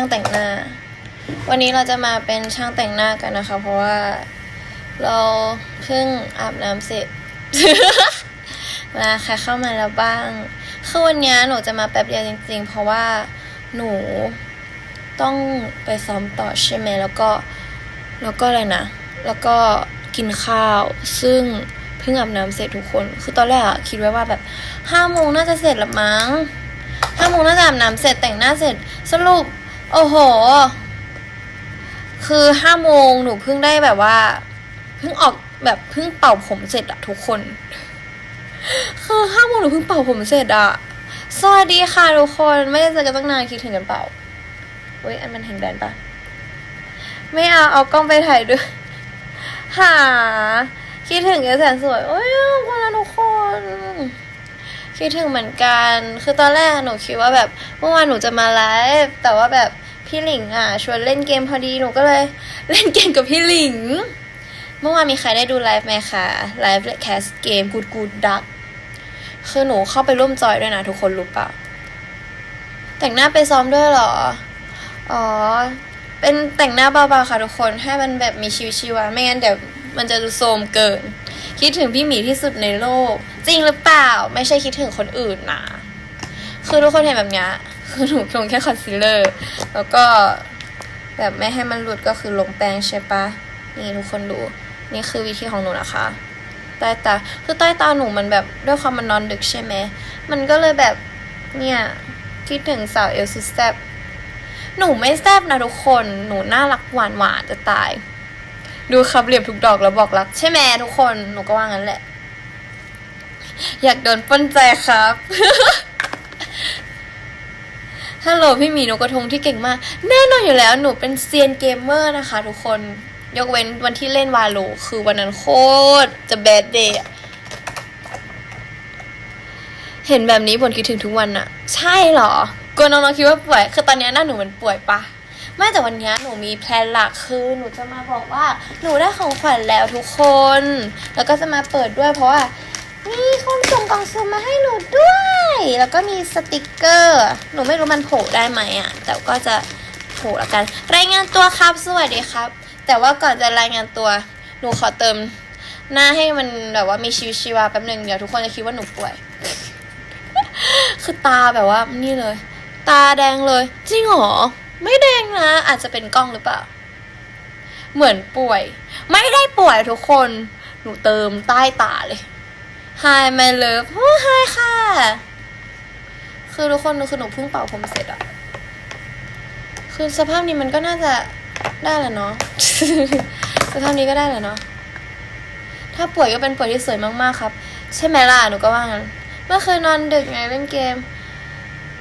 ช่างแต่งหน้า วันนี้เราจะมาเป็นช่างแต่งหน้ากันนะคะ เพราะว่าเราเพิ่งอาบน้ำเสร็จ มาใครเข้ามาแล้วบ้าง คือวันนี้หนูจะมาแป๊บเดียวจริง ๆ เพราะว่าหนูต้องไปซ้อมต่อใช่ไหมแล้วก็แล้วก็อะไรนะ แล้วก็กินข้าว ซึ่งเพิ่งอาบน้ำเสร็จทุกคน คือตอนแรกอะคิดไว้ว่าแบบห้าโมงน่าจะเสร็จละมั้งห้าโมงน่าจะอาบน้ำเสร็จแต่งหน้าเสร็จ สรุป โอ้โห คือห้าโมงหนูเพิ่งได้แบบว่า เพิ่งออกแบบเพิ่งเป่าผมเสร็จอะทุกคน คือห้าโมงหนูเพิ่งเป่าผมเสร็จอะสวัสดีค่ะทุกคนไม่ได้เจอกันตั้งนานคิดถึงกันเปล่าเว้ยอันมันเห็นแบนปะไม่เอาเอากล้องไปถ่ายด้วย หา คิดถึงเอแสนสวยโอ้ยคุณนะทุกคนคิดถึงเหมือนกัน คือตอนแรกหนูคิดว่าแบบเมื่อวานหนูจะมาไลฟ์แต่ว่าแบบ พี่หลิงอะชวนเล่นเกมพอดีหนูก็เลย เล่นเกมกับพี่หลิง เมื่อวานมีใครได้ดูไลฟ์ไหมคะไลฟ์แคสเกมกูดกูดดักคือหนูเข้าไปร่วมจอยด้วยนะทุกคนรู้ปล่าแต่งหน้าไปซ้อมด้วยเหรอ อ๋อ เป็นแต่งหน้าเบาๆค่ะทุกคนให้มันแบบมีชีวิตชีวาไม่งั้นเดี๋ยวมันจะดูโทรมเกิน คิดถึงพี่หมีที่สุดในโลก จริงหรือเปล่า ไม่ใช่คิดถึงคนอื่นนะ คือทุกคนเห็นแบบเนี้ย คือหนูลงแค่คอนซีลเลอร์ แล้วก็แบบไม่ให้มันหลุดก็คือลงแป้งใช่ปะนี่ทุกคนดู นี่คือวิธีของหนูนะคะ ใต้ตา คือใต้ตาหนูมันแบบด้วยความมันนอนดึกใช่ไหม มันก็เลยแบบเนี่ยคิดถึงสาวเอลสุดแซบหนูไม่แซบนะทุกคน หนูน่ารักหวานหวานจะตาย ดูครับเหลี่ยมทุกดอกแล้วบอกรัก ใช่ไหมทุกคน หนูก็ว่างั้นแหละ อยากโดนปล้นใจครับ ฮัลโหลพี่หมีหนูกระทงที่เก่งมาก แน่นอนอยู่แล้วหนูเป็นเซียนเกมเมอร์นะคะ ทุกคนยกเว้นวันที่เล่นวาโลคือวันนั้นโคตรจะแบดเดย์เห็นแบบนี้บ่นคิดถึงทุกวันอะใช่เหรอกลัวน้องๆคิดว่าป่วยคือตอนนี้หน้าหนูมันป่วยปะไม่แต่วันนี้หนูมีแพลนหลักคือหนูจะมาบอกว่าหนูได้ของขวัญแล้วทุกคน แล้วก็จะมาเปิดด้วยเพราะว่า มีคนส่งกล่องสุ่มมาให้หนูด้วย แล้วก็มีสติกเกอร์ หนูไม่รู้มันโผล่ได้ไหมอะแต่ก็จะโผล่ละกัน รายงานตัวครับ สวัสดีครับ แต่ว่าก่อนจะรายงานตัว หนูขอเติม หน้าให้มันแบบว่ามีชีวิตชีวาแป๊บหนึ่งเดี๋ยวทุกคนจะคิดว่าหนูป่วย คือตาแบบว่านี่เลย ตาแดงเลย จริงเหรอ ไม่แดงนะ อาจจะเป็นกล้องหรือเปล่า เหมือนป่วย ไม่ได้ป่วยทุกคน หนูเติมใต้ตาเลย Hi my love โอ้ Hi ค่ะ คือทุกคนคือหนูเพิ่งเป่าผมเสร็จอะคือสภาพนี้มันก็น่าจะได้แหละเนาะ สภาพนี้ก็ได้แหละเนาะ ถ้าป่วยก็เป็นป่วยที่สวยมากๆครับ ใช่ไหมล่ะ หนูก็ว่างั้น เมื่อคืนนอนดึกไงเล่นเกม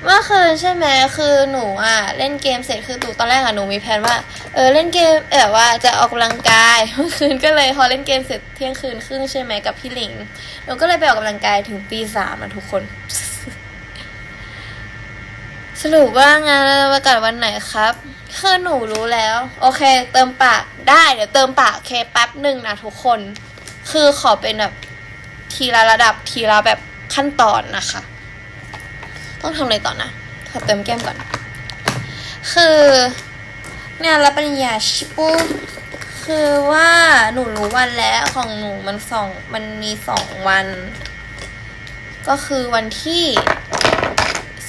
เมื่อคืนใช่ไหมคือหนูอะเล่นเกมเสร็จคือตูตอนแรกอะหนูมีแผนว่าเออเล่นเกมแบบว่าจะออกกำลังกายเมื่อคืนก็เลยพอเล่นเกมเสร็จเที่ยงคืนครึ่งใช่ไหมกับพี่หลิงหนูก็เลยไปออกกำลังกายถึงตีสามอะทุกคน สรุปว่างานประกาศวันไหนครับคือหนูรู้แล้ว โอเค เติมปากได้เดี๋ยวเติมปากเคแป๊บหนึ่งนะทุกคน คือขอเป็นแบบทีละระดับทีละแบบขั้นตอนนะคะ ต้องทำอะไรต่อนะ ขอเติมแก้มก่อน คือเนี่ยรับปริญญาชิปูคือว่าหนูรู้วันแล้วของหนูมันสองมันมีสองวัน ก็คือวันที่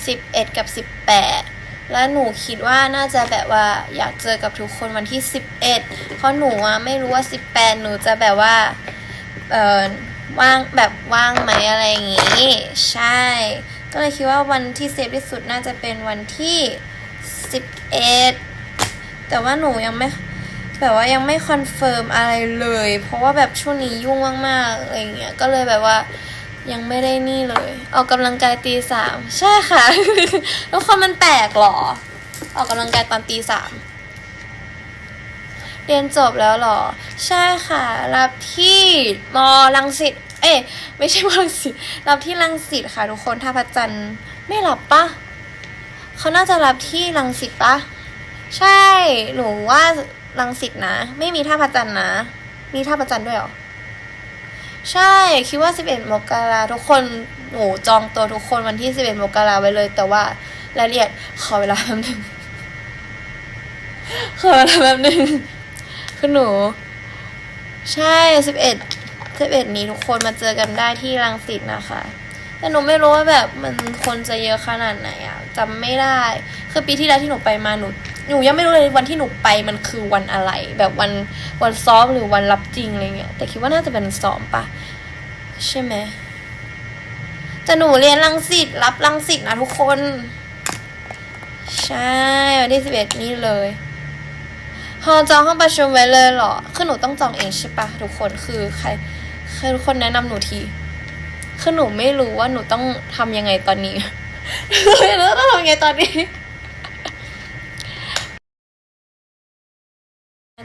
สิบเอ็ดกับสิบแปดแล้วหนูคิดว่าน่าจะแบบว่าอยากเจอกับทุกคนวันที่สิบเอ็ดเพราะหนูอะไม่รู้ว่าสิบแปดหนูจะแบบว่าเออว่างแบบว่างไหมอะไรอย่างงี้ ใช่ ก็เลยคิดว่าวันที่เซฟที่สุดน่าจะเป็นวันที่สิบเอ็ดแต่ว่าหนูยังไม่แบบว่ายังไม่คอนเฟิร์มอะไรเลย เพราะว่าแบบช่วงนี้ยุ่งมากๆอะไรเงี้ยก็เลยแบบว่ายังไม่ได้นี่เลย ออกกำลังกายตีสามใช่ค่ะแล้วคนมันแปลกหรอ ออกกำลังกายตอนตีสามเรียนจบแล้วหรอ ใช่ค่ะ รับที่มลังสิต เอ๊ะไม่ใช่มลังสิตรับที่ลังสิตค่ะ ทุกคนท่าพระจันทร์ไม่รับปะเขาน่าจะรับที่ลังสิตปะใช่หนูว่าลังสิตนะ ไม่มีท่าพระจันทร์นะ มีท่าพระจันทร์ด้วยหรอใช่คิดว่า 11 มกราทุกคนหนูจองตัวทุกคนวันที่ 11 มกราไว้เลย แต่ว่ารายละเอียดขอเวลาแป๊บนึงขอทำแบบหนึ่งคือหนู ใช่สิ บเอ็ดสิบเอ็ดนี้ทุกคนมาเจอกันได้ที่รังสิตนะคะ แต่หนูไม่รู้ว่าแบบมันคนจะเยอะขนาดไหนอะจำไม่ได้ คือปีที่แล้วที่หนูไปมาหนูหนูยังไม่รู้เลยวันที่หนูไปมันคือวันอะไร แบบวันวันซ้อมหรือวันรับจริงอะไรเงี้ยแต่คิดว่าน่าจะเป็นซ้อมปะใช่ไหมแต่หนูเรียนรังสิตรับรังสิตนะทุกคน ใช่วันที่สิบเอ็ดนี่เลยฮอจองห้องประชุมไว้เลยเหรอคือหนูต้องจองเองใช่ปะทุกคนคือใคร ใครทุกคนแนะนำหนูที คือหนูไม่รู้ว่าหนูต้องทำยังไงตอนนี้ไม่รู้ต้องทำยังไงตอนนี้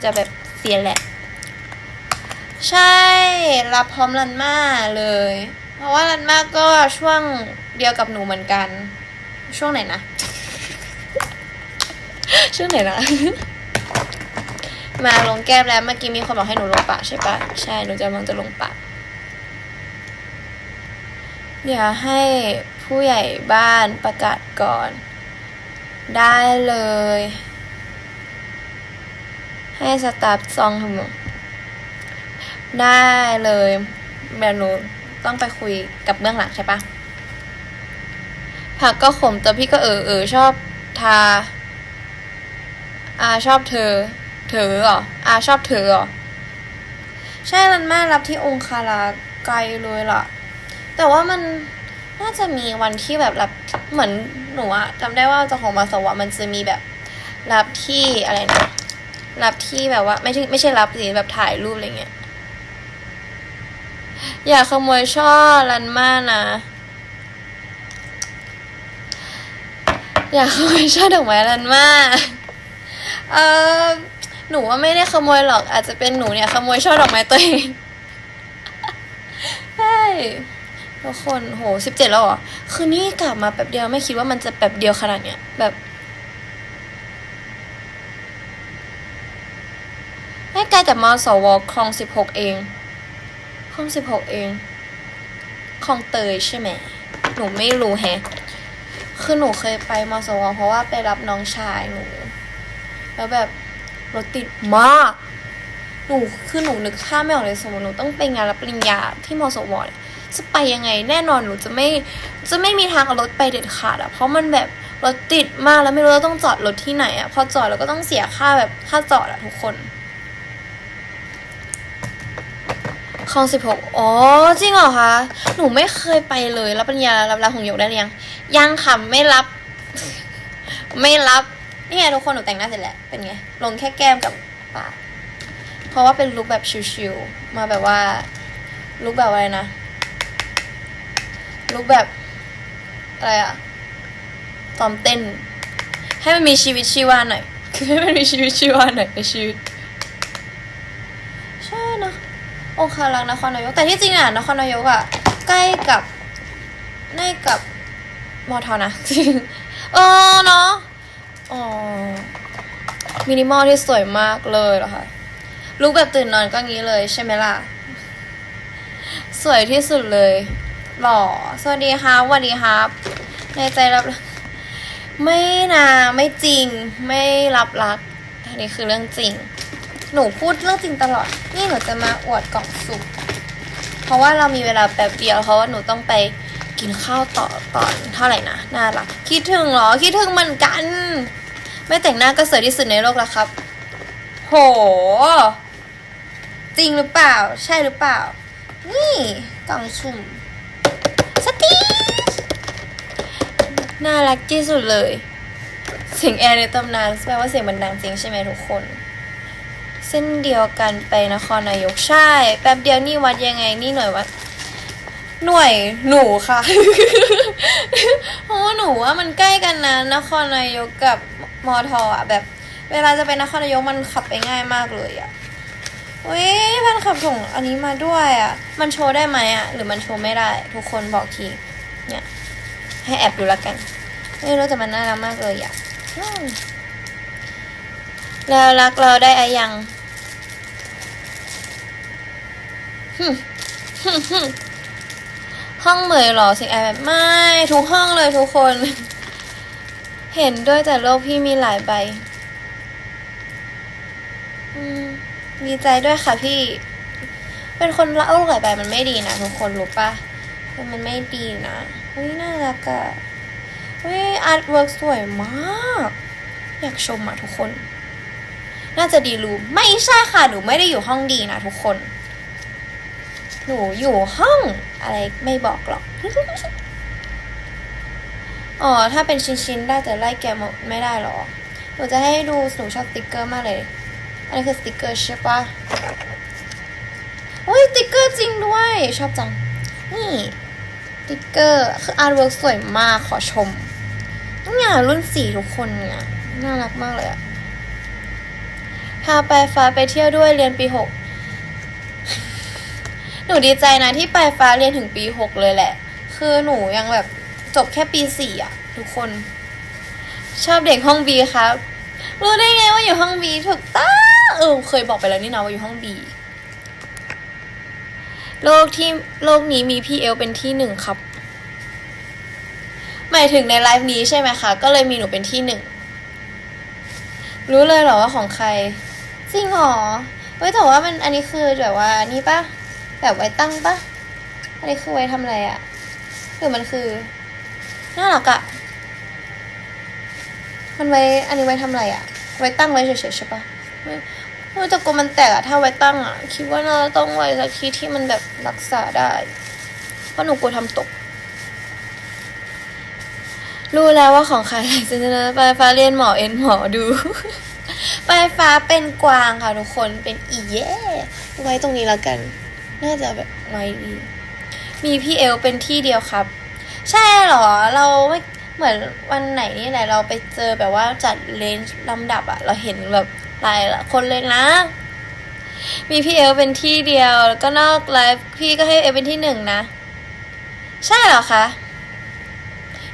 จะแบบเสียแหละ ใช่รับพร้อมรันมาเลย เพราะว่ารันมาก็ช่วงเดียวกับหนูเหมือนกัน ช่วงไหนนะ ช่วงไหนนะ มาลงแก้มแล้วเมื่อกี้มีคนบอกให้หนูลงปากใช่ปะใช่หนูจะกำลังจะลงปาก เดี๋ยวให้ผู้ใหญ่บ้านประกาศก่อน ได้เลย ให้สตาฟซองทำได้เลยแบบหนูต้องไปคุยกับเบื้องหลังใช่ปะผักก็ขมแต่พี่ก็เออเออชอบทาอาชอบเธอ เธอเหรออาชอบเธอเหรอใช่รันมารับที่องคาราไกลเลยล่ะ แต่ว่ามันน่าจะมีวันที่แบบรับเหมือนหนูอะจำได้ว่าเจ้าของมาสวะมันจะมีแบบรับที่อะไรนะรับที่แบบว่า ไม่ใช่ไม่ใช่รับสิแบบถ่ายรูปอะไรเงี้ยอย่าขโมยช่อรันมานะอย่าขโมยช่อดอกไม้รันมาเออหนูว่าไม่ได้ขโมยหรอก อาจจะเป็นหนูเนี่ยขโมยช่อดอกไม้ตัวเองใช่ ทุกคนโหสิบเจ็ดแล้วเหรอ คือนี่กลับมาแป๊บเดียวไม่คิดว่ามันจะแป๊บเดียวขนาดเนี้ยแบบไม่ไกลจากมสวคลองสิบหกเองคลองสิบหกเองคลองเตยใช่ไหมหนูไม่รู้แฮะคือหนูเคยไปมสวเพราะว่าไปรับน้องชายหนู แล้วแบบรถติดมากหนูคือหนูนึกภาพไม่ออกเลยสมมติหนูต้องไปงานรับปริญญาที่มสวเนี่ย จะไปยังไงแน่นอนหนูจะไม่จะไม่มีทางเอารถไปเด็ดขาดอะเพราะมันแบบรถติดมากแล้วไม่รู้ว่าต้องจอดรถที่ไหนอะพอจอดแล้วก็ต้องเสียค่าแบบค่าจอดอะทุกคนคลองสิบหกอ๋อ จริงเหรอคะ หนูไม่เคยไปเลย รับปริญญารับรับหงยกได้หรือยัง ยังค่ะ ไม่รับ ไม่รับ นี่ไงทุกคน หนูแต่งหน้าเสร็จแล้ว เป็นไง ลงแค่แก้มกับปาก เพราะว่าเป็นลุคแบบชิวๆ มาแบบว่า ลุคแบบอะไรนะ ลุคแบบอะไรอะซ้อมเต้น ให้มันมีชีวิตชีวาหน่อย คือให้มันมีชีวิตชีวาหน่อยในชีวิต ใช่นะองคารักษ์นครนายก แต่ที่จริงอะนครนายกอะใกล้กับใกล้กับมอทอนะเออเนาะอ๋อมินิมอลที่สวยมากเลยเหรอคะลุกแบบตื่นนอนก็งี้เลยใช่ไหมล่ะ สวยที่สุดเลย หล่อ สวัสดีครับสวัสดีครับ ในใจรับ ไม่นะไม่จริง ไม่รับรัก อันนี้คือเรื่องจริง หนูพูดเรื่องจริงตลอด นี่หนูจะมาอวดกล่องสุ่มเพราะว่าเรามีเวลาแป๊บเดียวเพราะว่าหนูต้องไปกินข้าวต่อตอนเท่าไหร่นะน่ารักคิดถึงเหรอ คิดถึงเหมือนกัน ไม่แต่งหน้าก็สวยที่สุดในโลกแล้วครับ โห จริงหรือเปล่า ใช่หรือเปล่า นี่กล่องสุ่ม สตีน่ารักที่สุดเลย เสียงแอร์ในตำนานแปลว่าเสียงมันดังจริงใช่ไหมทุกคน เส้นเดียวกันไปนครนายกใช่ แป๊บเดียวนี่วัดยังไงนี่หน่วยวัดหน่วยหนูค่ะ เพราะว่าหนูว่ามันใกล้กันนะนครนายกกับมอทอะแบบ เวลาจะไปนครนายกมันขับไปง่ายมากเลยอะ เว้ยแฟนขับส่งอันนี้มาด้วยอะ มันโชว์ได้ไหมอะ หรือมันโชว์ไม่ได้ ทุกคนบอกที เนี่ย ให้แอบดูละกัน ไม่รู้แต่มันน่ารักมากเลยอะแล้วรักเราได้อะยังห้องเหมยหรอสียงแอร์แบบไม่ ทุกห้องเลยทุกคน เห็นด้วยแต่โลกพี่มีหลายใบ อืม ดีใจด้วยค่ะพี่ เป็นคนละโลกไหลไปมันไม่ดีนะทุกคนรู้ปะมันไม่ดีนะอุ้ยน่ารักอะอุ้ยอาร์ตเวิร์กสวยมาก อยากชมอะทุกคน น่าจะดีรู้ไม่ใช่ค่ะหนูไม่ได้อยู่ห้องดีนะทุกคน หนูอยู่ห้องอะไรไม่บอกหรอกอ๋อถ้าเป็นชิ้นๆได้แต่ไล่แกะหมไม่ได้หรอหนูจะให้ดูหนูชอบสติกเกอร์มากเลย อันนี้คือสติกเกอร์ใช่ปะโอ้ยสติกเกอร์จริงด้วย ชอบจัง นี่สติกเกอร์คืออาร์ตเวิร์กสวยมากขอชมเนี่ยรุ่นสี่ทุกคนเนี่ย น่ารักมากเลยอะพาไปฟ้าไปเที่ยวด้วยเรียนปีหกหนูดีใจนะที่ไปฟ้าเรียนถึงปีหกเลยแหละ คือหนูยังแบบจบแค่ปีสี่อะทุกคน ชอบเด็กห้องบีครับ รู้ได้ไงว่าอยู่ห้องบีถูกต้อง เออเคยบอกไปแล้วนี่นะว่าอยู่ห้องบีโลกที่โลกนี้มีพี่เอลเป็นที่หนึ่งครับ หมายถึงในไลฟ์นี้ใช่ไหมคะ ก็เลยมีหนูเป็นที่หนึ่ง รู้เลยเหรอว่าของใคร จริงเหรอเว้ยแต่ว่ามันอันนี้คือแบบว่านี่ปะแบบไว้ตั้งปะอันนี้คือไว้ทำอะไรอะหรือมันคือน่ารักอะมันไว้อันนี้ไว้ทำอะไรอะไว้ตั้งไว้เฉยๆใช่ปะ ไม่แต่กลัวมันแตกอะถ้าไว้ตั้งอะคิดว่าน่าจะต้องไว้สักที่ที่มันแบบรักษาได้ เพราะหนูกลัวทำตก รู้แล้วว่าของใครจะนะปลายฟ้าเรียนหมอเอ็นหมอดู ปลายฟ้าเป็นกวางค่ะทุกคนเป็นอีเย่ไว้ตรงนี้แล้วกัน น่าจะแบบไว้ดี มีพี่เอลเป็นที่เดียวครับ ใช่เหรอเราไม่เหมือนวันไหนนี่แหละเราไปเจอแบบว่าจัดเลนส์ลำดับอะเราเห็นแบบ หลายคนเลยนะ มีพี่เอลเป็นที่เดียว แล้วก็นอกไลฟ์พี่ก็ให้เอลเป็นที่หนึ่งนะ ใช่เหรอคะ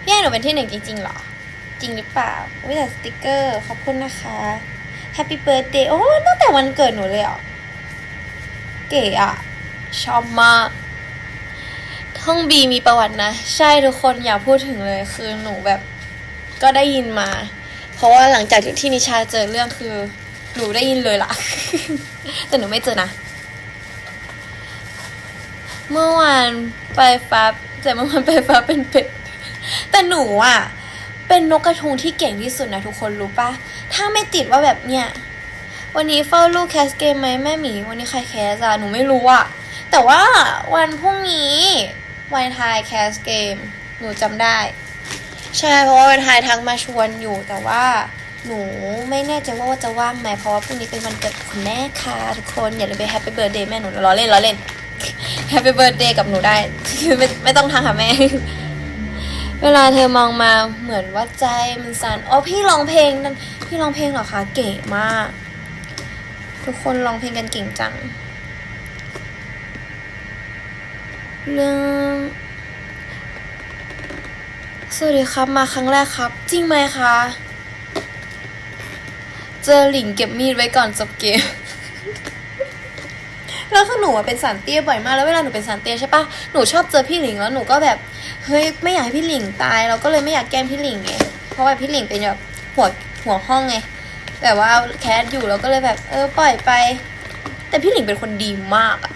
พี่ให้หนูเป็นที่หนึ่งจริงๆเหรอ จริงหรือเปล่าวิแต่สติกเกอร์ ขอบคุณนะคะ Happy Birthday โอ้ตั้งแต่วันเกิดหนูเลยเหรอเก๋อะชอบมากห้องบีมีประวัตินะ ใช่ทุกคนอย่าพูดถึงเลยคือหนูแบบก็ได้ยินมา เพราะว่าหลังจากที่นิชาเจอเรื่องคือ หนูได้ยินเลยล่ะ แต่หนูไม่เจอนะ เมื่อวานไปฟ้าแต่เมื่อวานไปฟ้าเป็นเป็ด แต่หนูอะ เป็นนกกระทุงที่เก่งที่สุดนะทุกคนรู้ปะ ถ้าไม่ติดว่าแบบเนี้ย วันนี้เฝ้าลูกแคสเกมไหมแม่หมี วันนี้ใครแคสอะหนูไม่รู้อะแต่ว่าวันพรุ่งนี้วันทายแคสเกม หนูจำได้ ใช่เพราะว่าวันทายทักมาชวนอยู่แต่ว่า หนูไม่แน่ใจว่าจะว่างไหมเพราะว่าพรุ่งนี้เป็นวันเกิดคุณแม่ค่ะทุกคนอย่าลืมไปแฮปปี้เบิร์ดเดย์แม่หนูล้อเล่นล้อเล่นแฮปปี้เบิร์ดเดย์กับหนูได้ไม่ไม่ต้องทักค่ะแม่ เวลาเธอมองมาเหมือนว่าใจมันสั่นอ๋อพี่ร้องเพลงนั่นพี่ร้องเพลงเหรอคะเก๋มาก ทุกคนร้องเพลงกันเก่งจัง เรื่องสวัสดีครับมาครั้งแรกครับ จริงไหมคะ เจอหลิงเก็บมีดไว้ก่อนจบเกม แล้วคือหนูอะเป็นสารเตี้ยบ่อยมากแล้วเวลาหนูเป็นสารเตี้ยใช่ปะหนูชอบเจอพี่หลิงแล้วหนูก็แบบเฮ้ยไม่อยากให้พี่หลิงตาย เราก็เลยไม่อยากแกล้งพี่หลิงไงเพราะว่าพี่หลิงเป็นแบบหัวหัวห้องไงแบบว่าแคสอยู่เราก็เลยแบบเออปล่อยไป แต่พี่หลิงเป็นคนดีมากอะ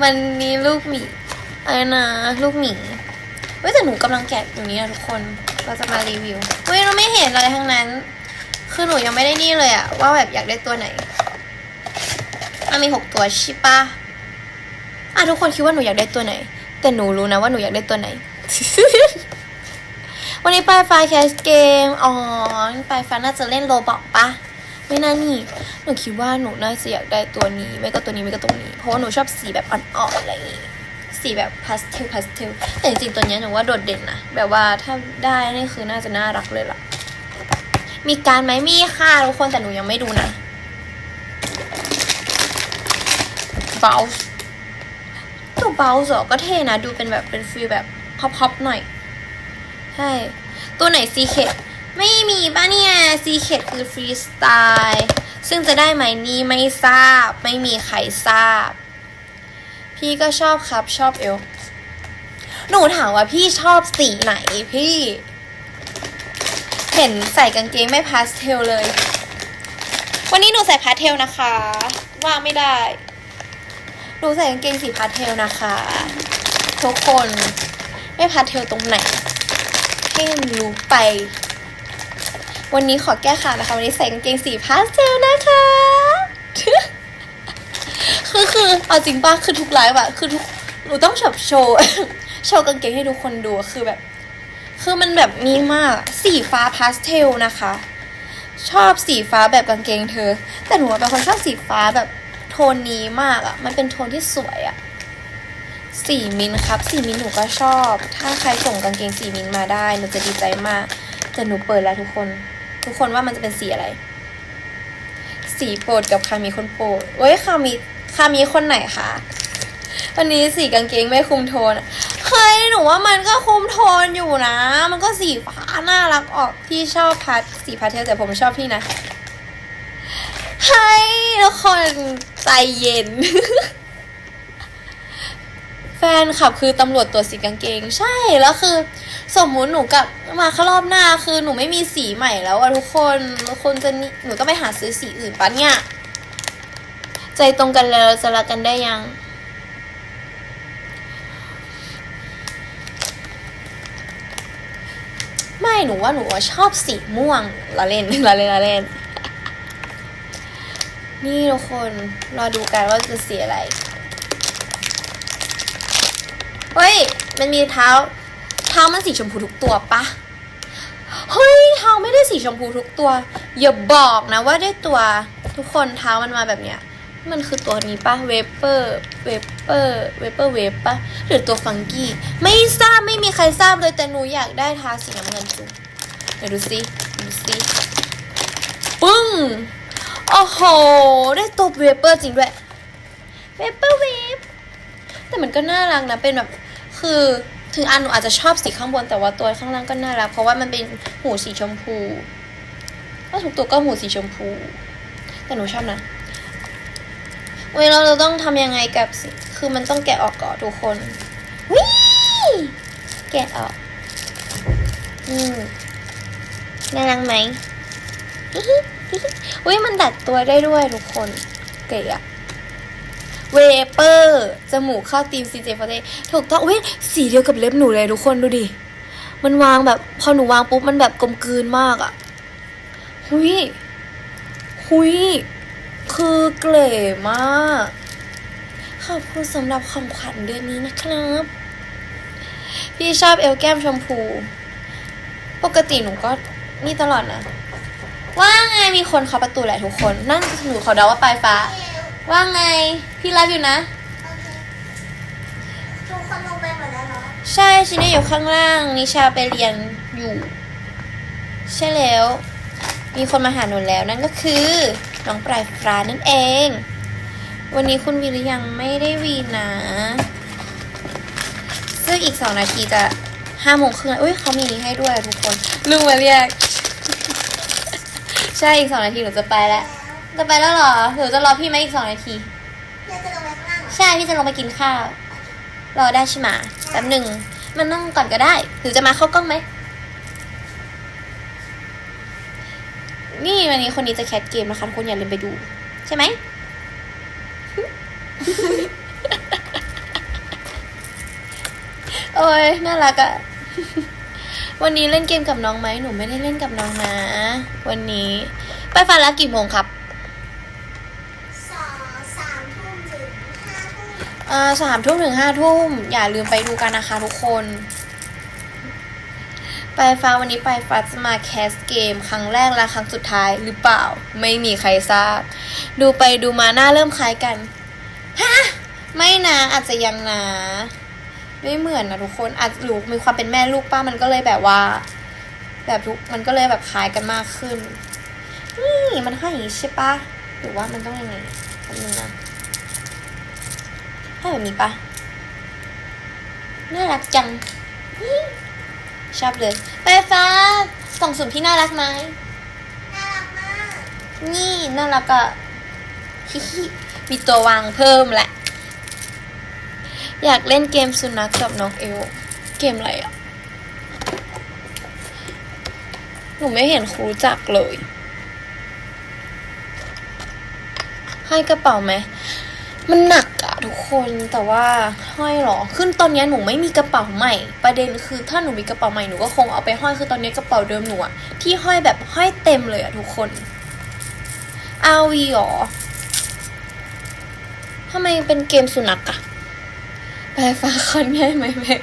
มันนี้ลูกหมีอะไรนะลูกหมี เว้ยแต่หนูกำลังแกะอยู่นี้นะทุกคน เราจะมารีวิวเว้ยเราไม่เห็นอะไรทั้งนั้น คือหนูยังไม่ได้นี่เลยอะว่าแบบอยากได้ตัวไหนมันมีหกตัวใช่ปะอะทุกคนคิดว่าหนูอยากได้ตัวไหน แต่หนูรู้นะว่าหนูอยากได้ตัวไหน วันนี้ปลายฟ้าแคสเกม อ๋อปลายฟ้าน่าจะเล่นโรบอกปะไม่น่านี่ หนูคิดว่าหนูน่าจะอยากได้ตัวนี้ ไม่ก็ตัวนี้ไม่ก็ตัวนี้ เพราะว่าหนูชอบสีแบบอ่อนๆอะไรอย่างงี้ สีแบบพาสเทลพาสเทลแต่จริงๆตัวเนี้ยหนูว่าโดดเด่นนะแบบว่าถ้าได้นี่คือน่าจะน่ารักเลยล่ะ มีการไหมมีค่ะทุกคนแต่หนูยังไม่ดูนะเบลตัวเบลส์ก็เท่นะ ดูเป็นแบบเป็นฟีลแบบฮอปๆหน่อย ใช่ ตัวไหนซีเคดไม่มีป่ะเนี่ยซีเคดคือฟรีสไตล์ซึ่งจะได้ไหมนี่ไม่ทราบ ไม่มีใครทราบ พี่ก็ชอบครับชอบเอลหนูถามว่าพี่ชอบสีไหนพี่ เห็นใส่กางเกงไม่พาสเทลเลย วันนี้หนูใส่พาสเทลนะคะ ว่างไม่ได้ หนูใส่กางเกงสีพาสเทลนะคะ ทุกคนไม่พาสเทลตรงไหน ให้รู้ไป วันนี้ขอแก้ข่าวนะคะ วันนี้ใส่กางเกงสีพาสเทลนะคะ คือคือเอาจริงป่ะคือทุกไลฟ์อะคือทุกหนูต้องแบบโชว์โชว์กางเกงให้ทุกคนดูคือแบบ คือมันแบบนี้มากสีฟ้าพาสเทลนะคะ ชอบสีฟ้าแบบกางเกงเธอ แต่หนูเป็นคนชอบสีฟ้าแบบโทนนี้มากอะมันเป็นโทนที่สวยอะสีมิลครับสีมิลหนูก็ชอบ ถ้าใครส่งกางเกงสีมิลมาได้หนูจะดีใจมากแต่หนูเปิดแล้วทุกคน ทุกคนว่ามันจะเป็นสีอะไร สีโปรดกับคามีคนโปรดเว้ยคามี คามีคนไหนคะวันนี้สีกางเกงไม่คุมโทนเฮ้ยหนูว่ามันก็คุมโทนอยู่นะ มันก็สีฟ้าน่ารักออกพี่ชอบพัดสีพาเทลแต่ผมชอบพี่นะเฮ้ยทุกคนใจเย็น แฟนขับคือตำรวจตัวจสีกางเกง ใช่แล้วคือ สมมุติหนูกลับมาข้ารอบหน้าคือหนูไม่มีสีใหม่แล้วอะทุกคนทุกคนจะหนูต้องไปหาซื้อสีอื่นปะเนี่ย ใจตรงกันแล้วจะรักกันได้ยัง ไม่หนูว่าหนูชอบสีม่วงละเล่นละเล่นละเล่น นี่ทุกคนรอดูกันว่าจะสีอะไร เฮ้ย มันมีเท้า เท้ามันสีชมพูทุกตัวปะเฮ้ยเท้าไม่ได้สีชมพูทุกตัว อย่าบอกนะว่าได้ตัวทุกคนเท้ามันมาแบบเนี้ย มันคือตัวนี้ปะเวเปอร์เวเปอร์เวเปอร์เวฟปะหรือตัวฟังกี้ ไม่ทราบไม่มีใครทราบเลยแต่หนูอยากได้ทาสีน้ำเงินจุงเดี๋ยวดูสิดูสิปึ้งโอ้โห ได้ตัวเวเปอร์จริงด้วยเวเปอร์เวฟแต่มันก็น่ารักนะเป็นแบบคือถึงอันหนูอาจจะชอบสีข้างบนแต่ว่าตัวข้างล่างก็น่ารักเพราะว่ามันเป็นหูสีชมพูว่าทุกตัวก็หูสีชมพู แต่หนูชอบนะ เวลาเราต้องทำยังไงกับสีคือมันต้องแกะออกก่อนทุกคนวิแกะออกอืมน่ารักไหมฮิฮิฮิฮิอุ้ยมันดัดตัวได้ด้วยทุกคนเก๋อะเวเปอร์จมูกเข้าทีม CJ f o r t ถูกต้องอุ้ยสีเดียวกับเล็บหนูเลยทุกคนดูดิ มันวางแบบ พอหนูวางปุ๊บ มันแบบกลมกลืนมากอะหุยหุย คือเก๋มาก ขอบคุณสำหรับของขวัญเดือนนี้นะครับ พี่ชอบเอลแก้มชมพู ปกติหนูก็นี่ตลอดนะ ว่าไงมีคนเคาะประตูแหละทุกคน นั่นหนูเขาเดาว่าปลายฟ้า ว่าไง พี่ไลฟ์อยู่นะโอเคทุกคนลงไปหมดแล้วเหรอใช่ชิน่าอยู่ข้างล่าง นิชาไปเรียนอยู่ ใช่แล้ว มีคนมาหาหนูแล้วนั่นก็คือ น้องปลายฟ้านั่นเอง วันนี้คุณวีหรือยังไม่ได้วีนะ ซึ่งอีกสองนาทีจะห้าโมงครึ่งแล้วอุ้ยเขามีนี้ให้ด้วยทุกคนลุงมาเรียก ใช่อีกสองนาทีหนูจะไปแล้ว จะไปแล้วเหรอหรือจะรอพี่ไหมอีกสองนาทีเดี๋ยวจะลงไปข้างล่างใช่พี่จะลงไปกินข้าว รอได้ใช่ไหมแป๊บหนึ่งมันนั่งก่อนก็ได้ หรือจะมาเข้ากล้องไหม นี่วันนี้คนนี้จะแคทเกมนะคะทุกคนอย่าลืมไปดู ใช่ไหม โอ้ยน่ารักอะวันนี้เล่นเกมกับน้องไหมหนูไม่ได้เล่นกับน้องนะ วันนี้ ไปฟันแล้วกี่โมงครับสองสามทุ่มถึงห้าทุ่มอ่าสามทุ่มถึงห้าทุ่มอย่าลืมไปดูกันนะคะทุกคน ไปฟ้าวันนี้ไปฟ้าจะมาแคสเกม ครั้งแรกและครั้งสุดท้ายหรือเปล่า ไม่มีใครทราบ ดูไปดูมาหน้าเริ่มคล้ายกันฮะไม่นะอาจจะยังนะไม่เหมือนนะทุกคนอาจหรือมีความเป็นแม่ลูกป้ามันก็เลยแบบว่า แบบทุกมันก็เลยแบบคล้ายกันมากขึ้น นี่มันให้อย่างนี้ใช่ปะหรือว่ามันต้องยังไงแป๊บนึงนะให้แบบนี้ปะน่ารักจัง ชอบเลยไปฟ้าส่งสุ่มพี่น่ารักไหมน่ารักมาก นี่น่ารักอะฮิฮิมีตัววางเพิ่มแหละ อยากเล่นเกมสุนัขกับน้องเอลเกมอะไรอะหนูไม่เห็นครูรู้จักเลย ให้กระเป๋าไหม มันหนักอะทุก คนแต่ว่าห้อยเหรอ ขึ้นตอนนี้หนูไม่มีกระเป๋าใหม่ ประเด็นคือถ้าหนูมีกระเป๋าใหม่หนูก็คงเอาไปห้อยคือตอนนี้กระเป๋าเดิมหนูอะที่ห้อยแบบห้อยเต็มเลยอะทุกคนอาวีหรอทำไมเป็นเกมสุนัขอะไปฟ้าคอนง่ายไหมแม่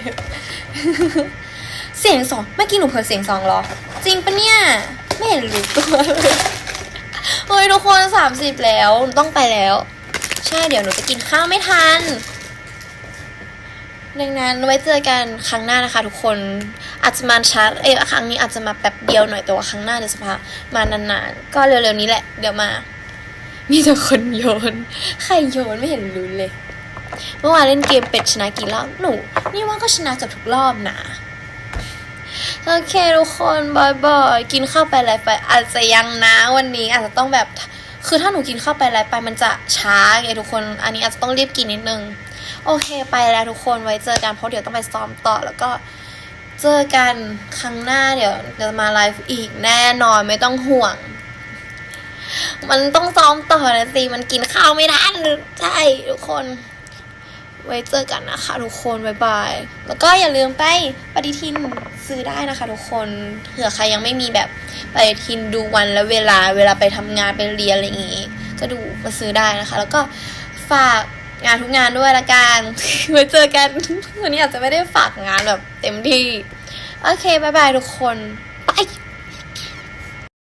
เสียงสองเมื่อกี้หนูเผลอเสียงสองเหรอ จริงปะเนี่ยไม่เห็นรู้ตัวเลยเฮ้ยทุกคนสามสิบแล้วต้องไปแล้ว ใช่เดี๋ยวหนูจะกินข้าวไม่ทัน ดังนั้นไว้เจอกันครั้งหน้านะคะ ทุกคนอาจจะมาช้าเอ้ยครั้งนี้อาจจะมาแป๊บเดียวหน่อยแต่ว่าครั้งหน้าเดี๋ยวจะพามานานๆก็เร็วๆนี้แหละ เดี๋ยวมา มีแต่คนโยน ใครโยนไม่เห็นรู้เลย เมื่อวานเล่นเกมเป็ดชนะกี่รอบหนู นี่ว่าก็ชนะกับทุกรอบนะโอเคทุกคนบายบายกินข้าวไปอะไรไปอาจจะยังนะวันนี้อาจจะต้องแบบ คือถ้าหนูกินเข้าไปแล้วไปมันจะช้าไงทุกคน อันนี้อาจจะต้องรีบกินนิดนึง โอเคไปแล้วทุกคนไว้เจอกันเพราะเดี๋ยวต้องไปซ้อมต่อแล้วก็เจอกันครั้งหน้าเดี๋ยวจะมาไลฟ์อีกแน่นอนไม่ต้องห่วง มันต้องซ้อมต่อนะสิ มันกินข้าวไม่ได้ใช่ทุกคน ไว้เจอกันนะคะทุกคนบ๊ายบายแล้วก็อย่าลืมไปปฏิทินซื้อได้นะคะทุกคนเผื่อใครยังไม่มีแบบปฏิทินดูวันและเวลาเวลาไปทำงานไปเรียนอะไรอย่างงี้ ก็ดูมาซื้อได้นะคะ แล้วก็ฝากงานทุกงานด้วยละกันไว้เจอกันวันนี้อาจจะไม่ได้ฝากงานแบบเต็มที่โอเคบ๊ายบายทุกคน